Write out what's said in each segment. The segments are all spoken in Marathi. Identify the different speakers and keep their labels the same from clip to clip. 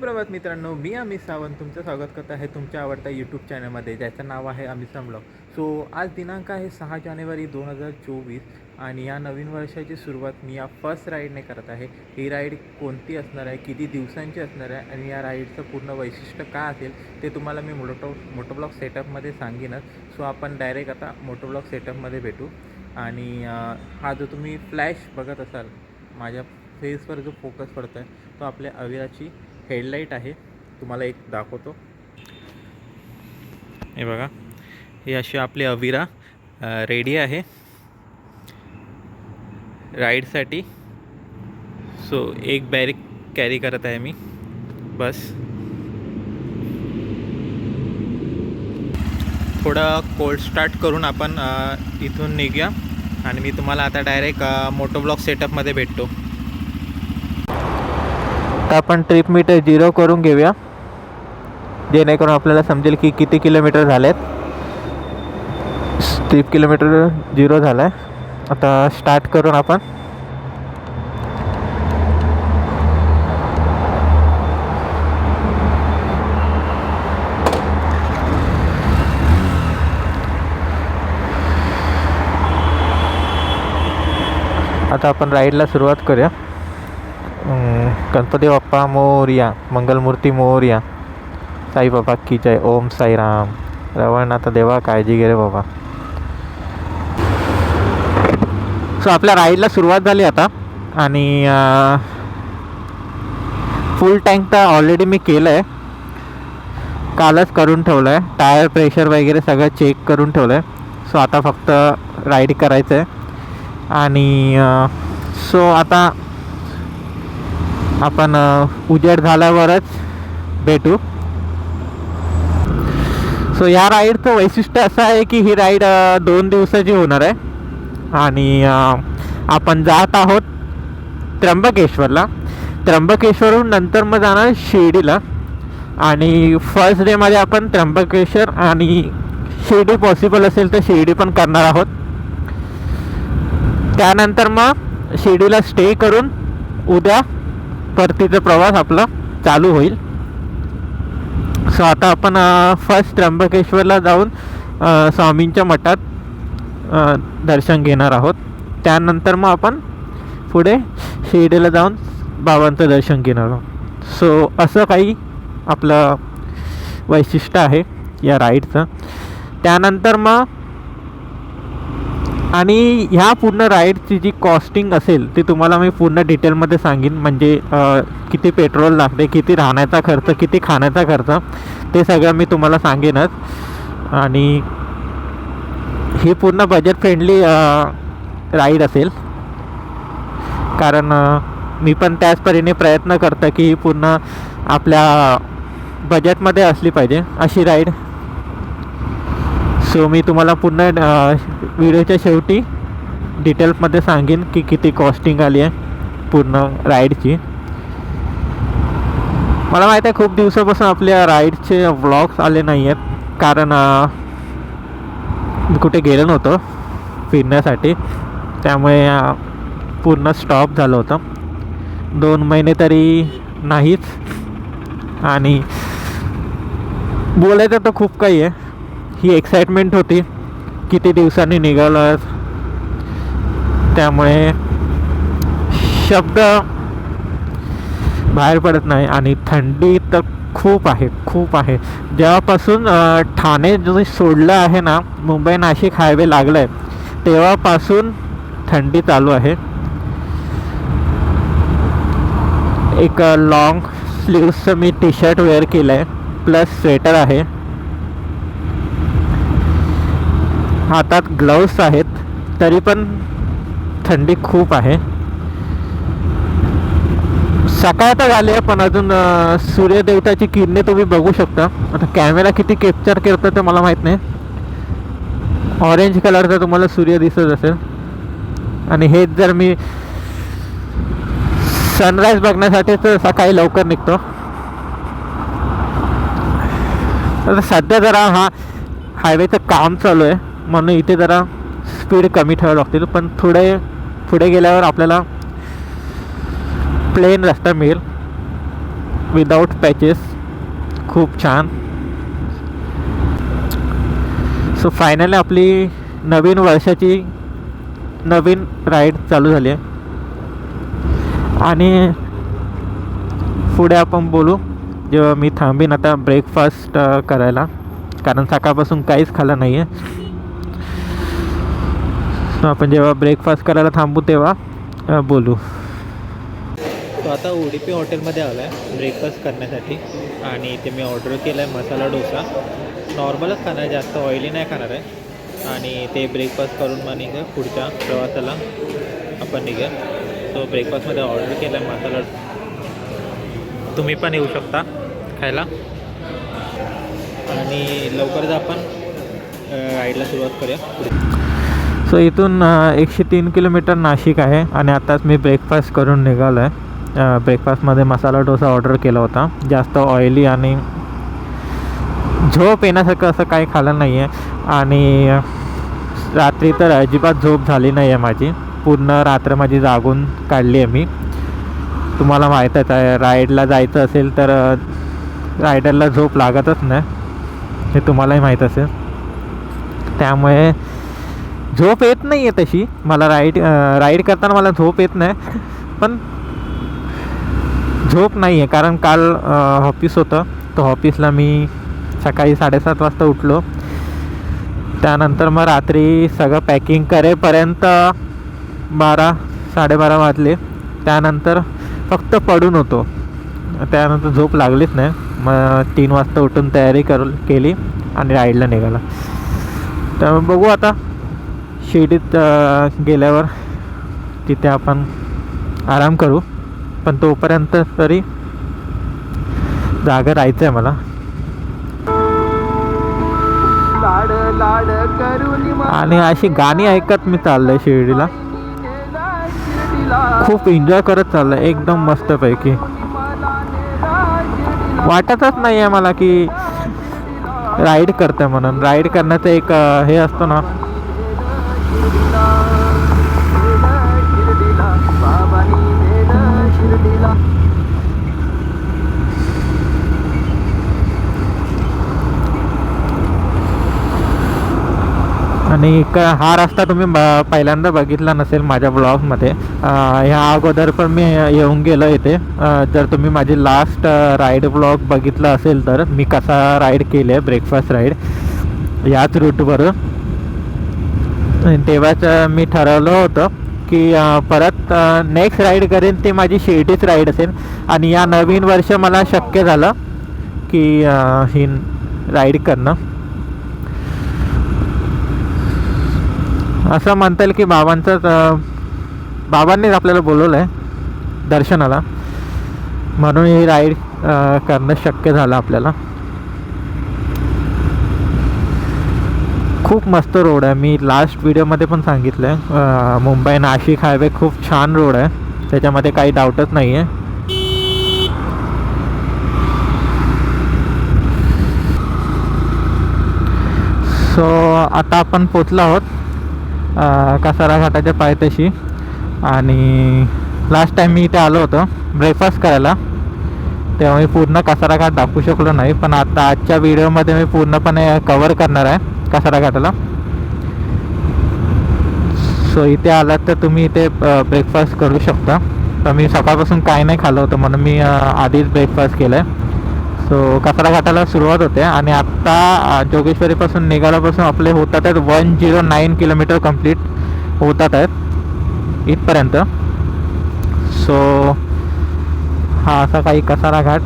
Speaker 1: सुप्रभात मित्रांनो मी अमित सावंत. तुमचं स्वागत करत आहे तुमच्या आवडत्या यूट्यूब चॅनलमध्ये ज्याचं नाव आहे अमित ब्लॉग सो आज दिनांक आहे सहा जानेवारी दोन हजार चोवीस आणि या नवीन वर्षाची सुरुवात मी या फर्स्ट राईडने करत आहे. ही राईड कोणती असणार आहे किती दिवसांची असणार आहे आणि या राईडचं पूर्ण वैशिष्ट्य काय असेल ते तुम्हाला मी मोटो मोटोब्लॉक सेटअपमध्ये सांगेनच. सो आपण डायरेक्ट आता मोटोब्लॉक सेटअपमध्ये भेटू. आणि हा जो तुम्ही फ्लॅश बघत असाल माझ्या फेसवर जो फोकस पडतो आहे तो आपल्या अविराची हेडलाईट आहे. तुम्हाला एक दाखवतो. हे बघा. ही अशी आपली अविरा रेडी आहे. राईडसाठी. सो एक बॅरिक कॅरी करत आहे मी. बस. थोडं कोल्ड स्टार्ट करून आपण इथून निघूया. आणि मी तुम्हाला आता डायरेक्ट मोटोब्लॉक सेटअपमध्ये भेटतो. आता आपण ट्रिप मीटर झिरो करून घेऊया. जेणेकरून आपल्याला समजेल की किती किलोमीटर झालेत. ट्रिप किलोमीटर झिरो झाला आहे आता स्टार्ट करून आपण. आता आपण राईडला सुरुवात करूया. गणपती बाप्पा मोर्या मंगलमूर्ती मोर्या साईबाबा की जय ओम साईराम रवण आता देवा काळजी घे रे बाबा सो आपल्या राईडला सुरुवात झाली आता. आणि फुल टँक तर ऑलरेडी मी केलं आहे कालच करून ठेवलं आहे टायर प्रेशर वगैरे सगळं चेक करून ठेवलं आहे सो आता फक्त राईड करायचं आहे आणि सो आता आपण उजेड झाल्यावरच भेटू. सो या राईडचं वैशिष्ट्य असं आहे की ही राईड दोन दिवसाची होणार आहे. आणि आपण जात आहोत त्र्यंबकेश्वरला. त्र्यंबकेश्वरहून नंतर मग जाणार शिर्डीला. आणि फर्स्ट डेमध्ये आपण त्र्यंबकेश्वर आणि शिर्डी पॉसिबल असेल तर शिर्डी पण करणार आहोत. त्यानंतर मग शिर्डीला स्टे करून उद्या परतीचा प्रवास आपला चालू होईल. सो आता आपण फर्स्ट त्र्यंबकेश्वरला जाऊन स्वामींच्या मठात दर्शन घेणार आहोत. त्यानंतर मग आपण पुढे शिर्डीला जाऊन बाबांचं दर्शन घेणार आहोत. सो असं काही आपलं वैशिष्ट्य आहे या राईडचं त्यानंतर मग आणि ह्या पूर्ण राईडची जी कॉस्टिंग असेल ती तुम्हाला मी पूर्ण डिटेलमध्ये सांगेन. म्हणजे किती पेट्रोल लागते किती राहण्याचा खर्च किती खाण्याचा खर्च ते सगळं मी तुम्हाला सांगेनच. आणि ही पूर्ण बजेट फ्रेंडली राईड असेल. कारण मी पण त्याच परीने प्रयत्न करतो की ही पूर्ण आपल्या बजेटमध्ये असली पाहिजे अशी राईड. सो मी तुम्हाला पूर्ण व्हिडिओच्या शेवटी डिटेल्समध्ये सांगेन की किती कॉस्टिंग आली आहे पूर्ण राईडची मला माहीत आहे खूप दिवसापासून आपल्या राईडचे व्लॉग्स आले नाही आहेत कारण मी कुठे गेलो नव्हतो फिरण्यासाठी. त्यामुळे पूर्ण स्टॉप झालं होतं. दोन महिने तरी नाहीच. आणि बोलायचं तर खूप काही आहे. ही एक्साइटमेंट होती. किती दिवसांनी निघालं त्यामुळे शब्द बाहेर पडत नाही आणि थंडी तर खूप आहे खूप आहे. जेव्हापासून ठाणे जे सोडलं आहे ना मुंबई नाशिक हायवे लागलं आहे तेव्हापासून थंडी चालू आहे. एक लॉंग स्लीव्सचं मी टी शर्ट वेअर केलं आहे प्लस स्वेटर आहे. हातात ग्लव्स आहेत तरी पण थंडी खूप आहे. सकाळ तर झाली आहे पण अजून सूर्यदेवताची किरणे तुम्ही बघू शकता. आता कॅमेरा किती कॅप्चर करतो ते मला माहीत नाही. ऑरेंज कलरचा तुम्हाला सूर्य दिसत असेल. आणि हेच जर मी सनराईज बघण्यासाठी तर सकाळी लवकर निघतो. आता सध्या जरा हा हायवेचं काम चालू आहे. म्हणून इथे जरा स्पीड कमी ठेवावं लागतील. पण थोडे पुढे गेल्यावर आपल्याला प्लेन रस्ता मिळेल. विदाऊट पॅचेस खूप छान. सो फायनली आपली नवीन वर्षाची नवीन राईड चालू झाली आहे. आणि पुढे आपण बोलू. जेव्हा मी थांबीन आता ब्रेकफास्ट करायला. कारण सकाळपासून काहीच खाल्लं नाही आहे आपण जेव्हा ब्रेकफास्ट करायला थांबू तेव्हा बोलू. तो आता उडीपी हॉटेलमध्ये आलो आहे ब्रेकफास्ट करण्यासाठी. आणि इथे मी ऑर्डर केला आहे मसाला डोसा. नॉर्मलच खाणार आहे जास्त ऑइली नाही खाणार आहे. आणि ते ब्रेकफास्ट करून मग निघा पुढच्या प्रवासाला. आपण निघा सो ब्रेकफास्टमध्ये ऑर्डर केला आहे मसाला तुम्ही पण येऊ शकता खायला. आणि लवकरच आपण राईडला सुरुवात करूया सो इथून एकशे तीन किलोमीटर नाशिक आहे आणि आताच मी ब्रेकफास्ट करून निघालो आहे ब्रेकफास्टमध्ये मसाला डोसा ऑर्डर केला होता. जास्त ऑइली आणि झोप येण्यासारखं असं काही खाल्लं नाही आहे आणि रात्री तर अजिबात झोप झाली नाही आहे माझी. पूर्ण रात्र माझी जागून काढली आहे मी. तुम्हाला माहीतच आहे राईडला जायचं असेल तर रायडरला झोप लागतच नाही. हे तुम्हालाही माहीत असेल. त्यामुळे झोप येत नाही आहे तशी. मला राईड राईड करताना मला झोप येत नाही. पण झोप नाही आहे कारण काल ऑफिस होतं. तर ऑफिसला मी सकाळी साडेसात वाजता उठलो. त्यानंतर मग रात्री सगळं पॅकिंग करेपर्यंत बारा साडेबारा वाजले. त्यानंतर फक्त पडून होतो. त्यानंतर झोप लागलीच नाही. मग तीन वाजता उठून तयारी करू केली आणि राईडला निघाला. त्यामुळे बघू आता. शिर्डीत गेल्यावर तिथे आपण आराम करू. पण तोपर्यंत तरी जागा राहायचं आहे मला आणि अशी गाणी ऐकत मी चाललोय शिर्डीला. खूप एन्जॉय करत चाललंय एकदम मस्तपैकी. वाटतच नाही आहे मला की राईड करतं म्हणून. राईड करण्याचं एक हे असतो ना आणि क हा रस्ता तुम्ही ब- पहिल्यांदा बघितला नसेल माझ्या ब्लॉगमध्ये ह्या अगोदर पण मी येऊन गेलो इथे. जर तुम्ही माझी लास्ट राईड ब्लॉग बघितला असेल तर मी कसा राईड केले ब्रेकफास्ट राईड याच रूटवर तेव्हाच मी ठरवलं होतं की परत नेक्स्ट राईड करेन ती माझी शिर्डीच राईड असेल. आणि या नवीन वर्ष मला शक्य झालं की ही राईड करणं. असं म्हणता येईल की बाबांचाच बाबांनीच आपल्याला बोलवलं आहे दर्शनाला. म्हणून ही राईड करणं शक्य झालं आपल्याला. खूप मस्त रोड आहे. मी लास्ट व्हिडिओमध्ये पण सांगितलं आहे मुंबई नाशिक हायवे खूप छान रोड आहे. त्याच्यामध्ये काही डाऊटच नाही आहे सो आता आपण पोचलो आहोत. कसारा घाटाच्या पायथ्याशी. आणि लास्ट टाईम मी इथे आलो होतो ब्रेकफास्ट करायला. तेव्हा मी पूर्ण कसारा घाट दाखवू शकलो नाही पण आता आजच्या व्हिडिओमध्ये मी पूर्णपणे कवर करणार आहे कसारा घाटाला. सो इथे आलात तर तुम्ही इथे ब्रेकफास्ट करू शकता. तर मी सकाळपासून काही नाही खाल्लं होतं म्हणून मी आधीच ब्रेकफास्ट केलं आहे सो कचरा घाटाला सुरुवात होते आणि आत्ता जोगेश्वरीपासून निघाल्यापासून आपले होतात आहेत one zero nine kilometre complete होतात आहेत इथपर्यंत. सो हा असा काही कसारा घाट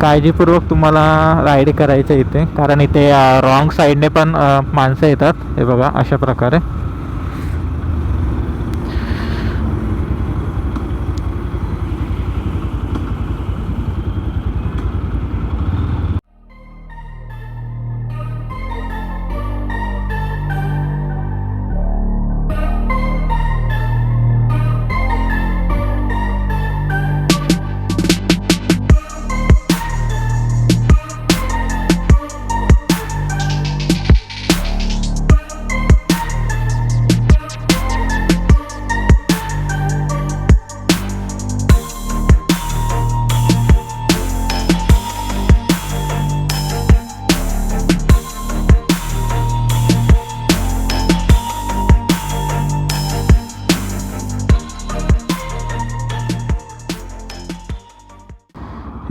Speaker 1: काळजीपूर्वक तुम्हाला राईड करायचं इथे. कारण इथे रॉंग साईडने पण माणसं येतात. हे बघा अशा प्रकारे.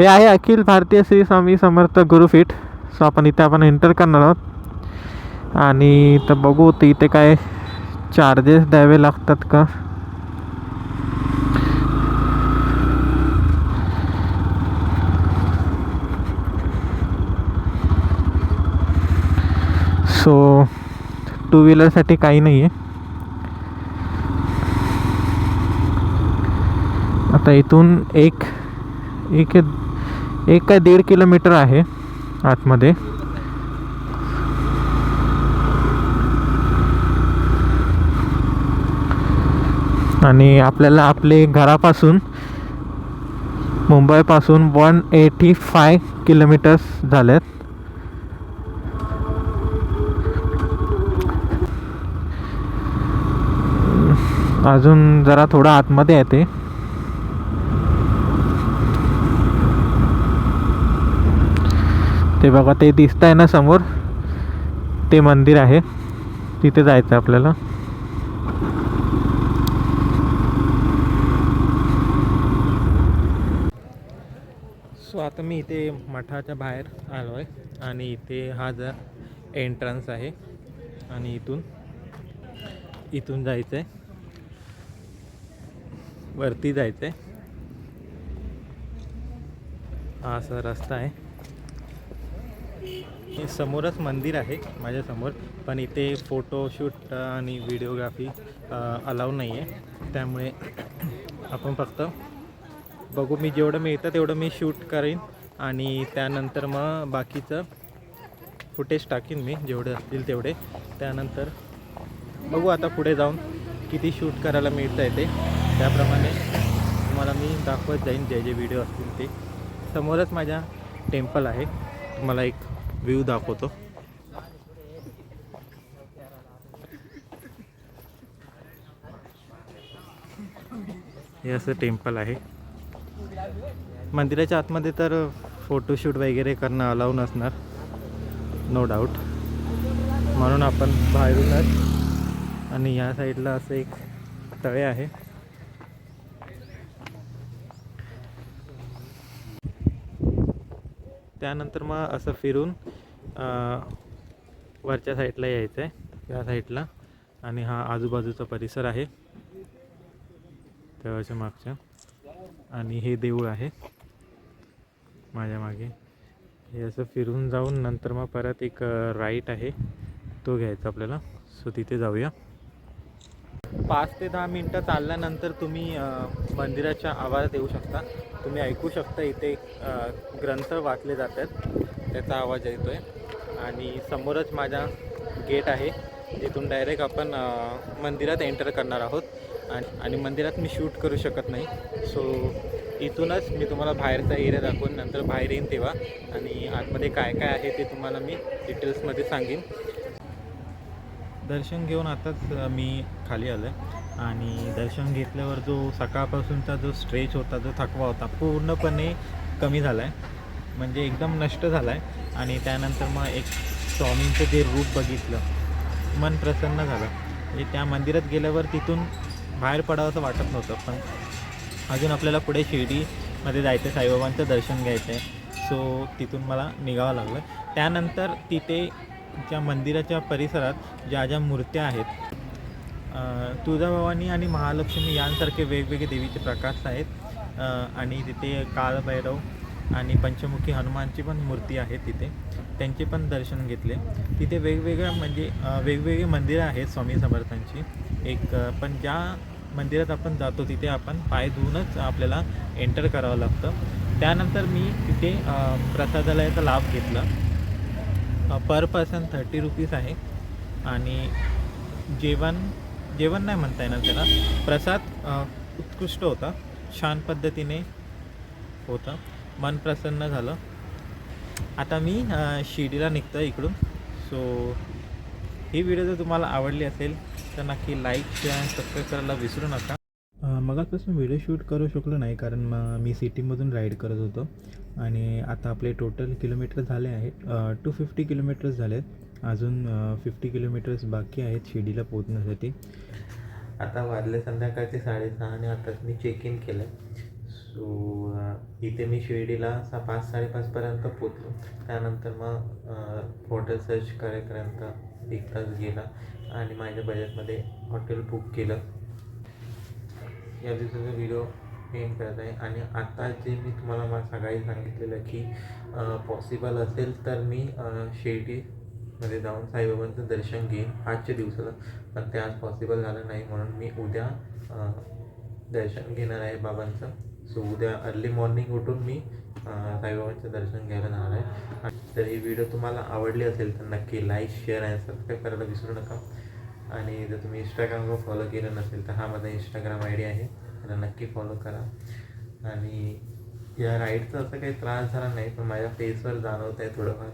Speaker 2: हे आहे अखिल भारतीय श्री स्वामी समर्थ गुरुपीठ. सो आपण इथे आपण एंटर करणार आहोत. आणि तर बघू ते इथे काय चार्जेस द्यावे लागतात का? सो टू व्हीलरसाठी काही नाही आहे आता इथून एक एक एक काय दीड किलोमीटर आहे आतमध्ये. आणि आपल्याला आपले घरापासून मुंबईपासून वन एटी फाय किलोमीटर्स झाल्यात अजून जरा थोडं आतमध्ये आहे ते. ते बघा ते दिसत आहे ना समोर? ते मंदिर आहे. तिथे जायचं आहे आपल्याला. सो आता मी इथे मठाच्या बाहेर आलो आहे आणि इथे हा जर एंट्रन्स आहे आणि इथून इथून जायचं आहे वरती जायचं आहे हा असा रस्ता आहे. हे समोरच मंदिर आहे माझ्यासमोर पण इथे फोटोशूट आणि व्हिडिओग्राफी अलाव नाही आहे त्यामुळे आपण फक्त बघू मी जेवढं मिळतं तेवढं मी शूट करेन आणि त्यानंतर मग बाकीचं फुटेज टाकीन मी जेवढे असतील तेवढे. त्यानंतर बघू आता पुढे जाऊन किती शूट करायला मिळतं आहे ते. त्याप्रमाणे तुम्हाला मी दाखवत जाईन जे जे व्हिडिओ असतील ते. समोरच माझ्या टेम्पल आहे. तुम्हाला एक व्ह्यू दाखवतो. हे असं टेम्पल आहे. मंदिराच्या आतमध्ये तर फोटोशूट वगैरे करणं अलाव नसणार. नो डाऊट म्हणून आपण बाहेरूनच आणि या साईडला असं एक तळे आहे. त्यानंतर मग असं फिरून वरच्या साईडला यायचं आहे या साईडला. आणि हा आजूबाजूचा परिसर आहे. तेव्हाच्या मागच्या. आणि हे देऊळ आहे. माझ्या मागे. हे असं फिरून जाऊन नंतर मग परत एक राईट आहे. तो घ्यायचा आपल्याला. सो तिथे जाऊया. पाच ते दहा मिनटं चालल्यानंतर तुम्ही मंदिराच्या आवाजात येऊ शकता. तुम्ही ऐकू शकता इथे ग्रंथ वाचले जातात. त्याचा आवाज येतो आहे आणि समोरच माझा गेट आहे. तिथून डायरेक्ट आपण मंदिरात एंटर करणार आहोत. आणि आणि मंदिरात मी शूट करू शकत नाही. सो इथूनच मी तुम्हाला बाहेरचा एरिया दाखवून नंतर बाहेर येईन तेव्हा. आणि आतमध्ये काय काय आहे ते तुम्हाला मी डिटेल्समध्ये सांगेन. दर्शन घेऊन आताच मी खाली आलो आहे आणि दर्शन घेतल्यावर जो सकाळपासूनचा जो स्ट्रेच होता जो थकवा होता पूर्णपणे कमी झाला आहे म्हणजे एकदम नष्ट झाला आहे आणि त्यानंतर मग एक स्वामींचं जे रूप बघितलं मन प्रसन्न झालं. म्हणजे त्या मंदिरात गेल्यावर तिथून बाहेर पडावं असं वाटत नव्हतं. पण अजून आपल्याला पुढे शिर्डीमध्ये जायचं आहे साईबाबांचं दर्शन घ्यायचं आहे सो तिथून मला निघावं लागलं. त्यानंतर तिथे च्या मंदिराच्या परिसरात ज्या ज्या मूर्त्या आहेत तुळजाभवानी आणि महालक्ष्मी यांसारखे वेगवेगळे देवीचे प्रकाश आहेत आणि तिथे काळभैरव आणि पंचमुखी हनुमानची पण मूर्ती आहे तिथे. त्यांचे पण दर्शन घेतले. तिथे वेगवेगळ्या म्हणजे वेगवेगळी मंदिरं आहेत स्वामी समर्थांची. एक पण ज्या मंदिरात आपण जातो तिथे आपण पाय धुवूनच आपल्याला एंटर करावं लागतं. त्यानंतर मी तिथे प्रसादालयाचा लाभ घेतला. पर पर्सन थर्टी रुपीज आहे. आणि जेवण जेवण नाही म्हणता येणार त्याला. प्रसाद उत्कृष्ट होता. छान पद्धतीने होता. मन प्रसन्न झालं. आता मी शिर्डीला निघतो इकडून. सो ही व्हिडिओ जर तुम्हाला आवडली असेल तर नक्की लाईक शेअर आणि सबस्क्राईब करायला विसरू नका. मगापासून व्हिडिओ शूट करू शकलो नाही कारण मी सिटीमधून राईड करत होतो. आणि आता आपले टोटल किलोमीटर झाले आहे टू फिफ्टी किलोमीटर्स झाले आहेत. अजून फिफ्टी किलोमीटर्स बाकी आहेत शिर्डीला पोहोचण्यासाठी. आता वाजले संध्याकाळचे साडेसहा आणि आताच मी चेक इन केलं सो इथे मी शिर्डीला सा पाच साडेपाचपर्यंत पोचलो त्यानंतर मग हॉटेल सर्च करेपर्यंत एक तास गेला आणि माझ्या बजेटमध्ये हॉटेल बुक केलं. या दिवसाचा व्हिडिओ पेंट करत आहे. आणि आता जे मी तुम्हाला मला सकाळी सांगितलेलं की पॉसिबल असेल तर मी शिर्डीमध्ये जाऊन साईबाबांचं दर्शन घेईन आजच्या दिवसाला. पण ते आज पॉसिबल झालं नाही म्हणून मी उद्या दर्शन घेणार आहे बाबांचं. सो उद्या अर्ली मॉर्निंग उठून मी साईबाबांचं दर्शन घ्यायला जाणार आहे. तर ही व्हिडिओ तुम्हाला आवडली असेल तर नक्की लाईक शेअर आणि सबस्क्राईब करायला विसरू नका. आणि जर तुम्ही इंस्टाग्रामवर फॉलो केलं नसेल तर हा माझा इंस्टाग्राम आय डी आहे. त्याला नक्की फॉलो करा. आणि या राईडचा असं काही त्रास झाला नाही पण माझ्या फेसवर जाणवत आहे थोडंफार.